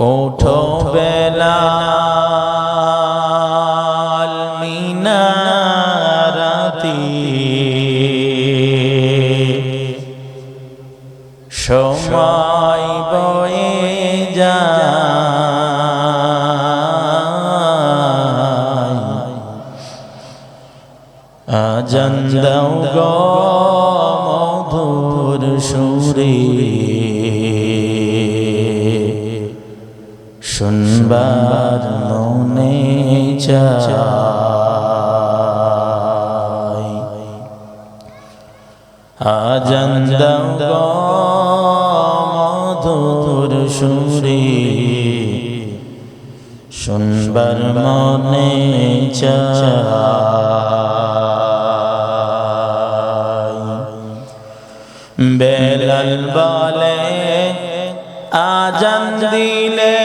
ওঠো বেলাল মিনারাতি। সময় বয়ে যায়। আজান দাও গো মধুর সুরে। শুনবার মনে চাই। আজান দাও মধুর সুরে। শুনবার মনে চাই। বেলাল বলে আজান দিলে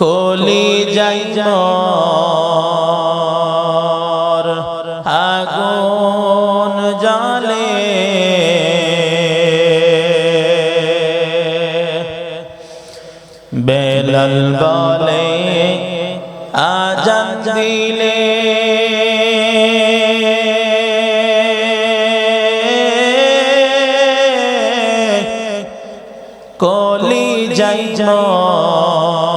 কলি যাই আগুন জালে বেলাল বলে আজান দিলে। কলি যাই মোর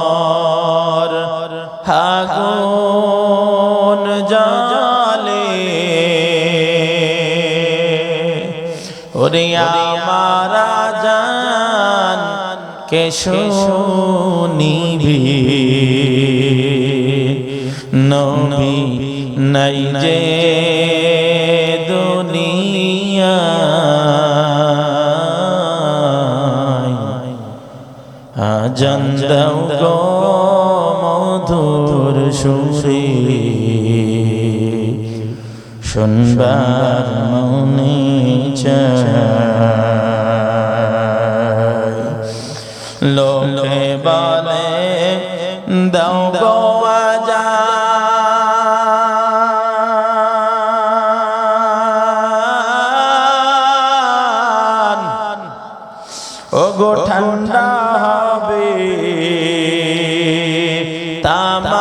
আগুন জালে ওরে আমারা জান কে শুনিবি? নবী নাই যে দুনিয়া আজান দাও গো মধুর সুরে শুনবার মনে লোকে বলে দাও গো আজান। ও গো ঠান্ডা হবে তামাম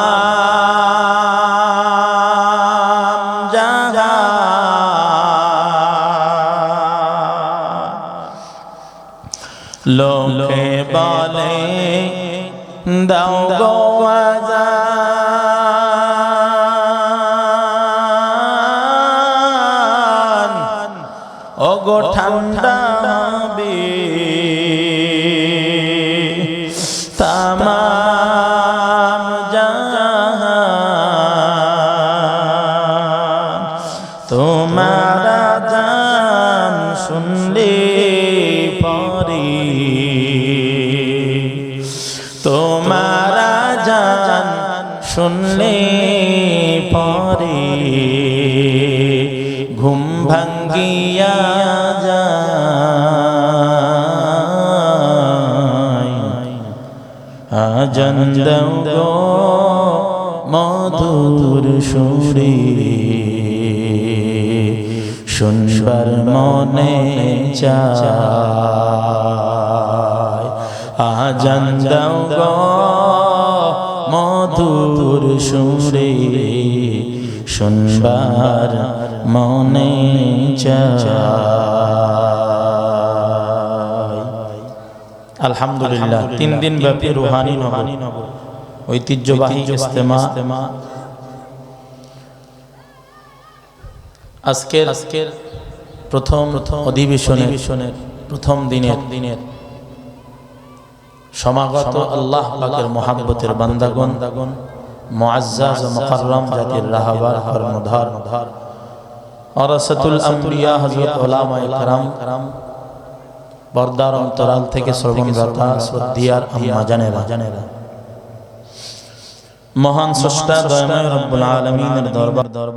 লোকে বলে দাও গো আজান ও গো ঠান্ডা হবে তামাম জাহান তোমার তোমার জান শুনলে পরে ঘুম ভাঙ্গিয়া যায়। আজান মধুর সুরে শুনবার মনে চায়। আজান দাও গো মধুর সুরে শুনবার মনে আলহামদুলিল্লাহ তিন দিন ব্যাপী রুহানি নব ঐতিহ্যবাহী ইস্তেমা আজকের আজকের প্রথম প্রথম অধিবেশনের প্রথম দিনের দিনের সমাগত আল্লাহ পাকের মহাব্বতের বান্দাগণ মুআজ্জাজ ও মুকাররম জাতির রাহবার কর্মধার ওরাসাতুল আম্বিয়া হযরত উলামায়ে کرام বর্দার অন্তরাল থেকে শ্রবণরতা শ্রদ্ধিয়ার আম্মা জানেরা জানেরা মহান স্রষ্টা দয়াময় রব্বুল আলমিনের দরবার দরবার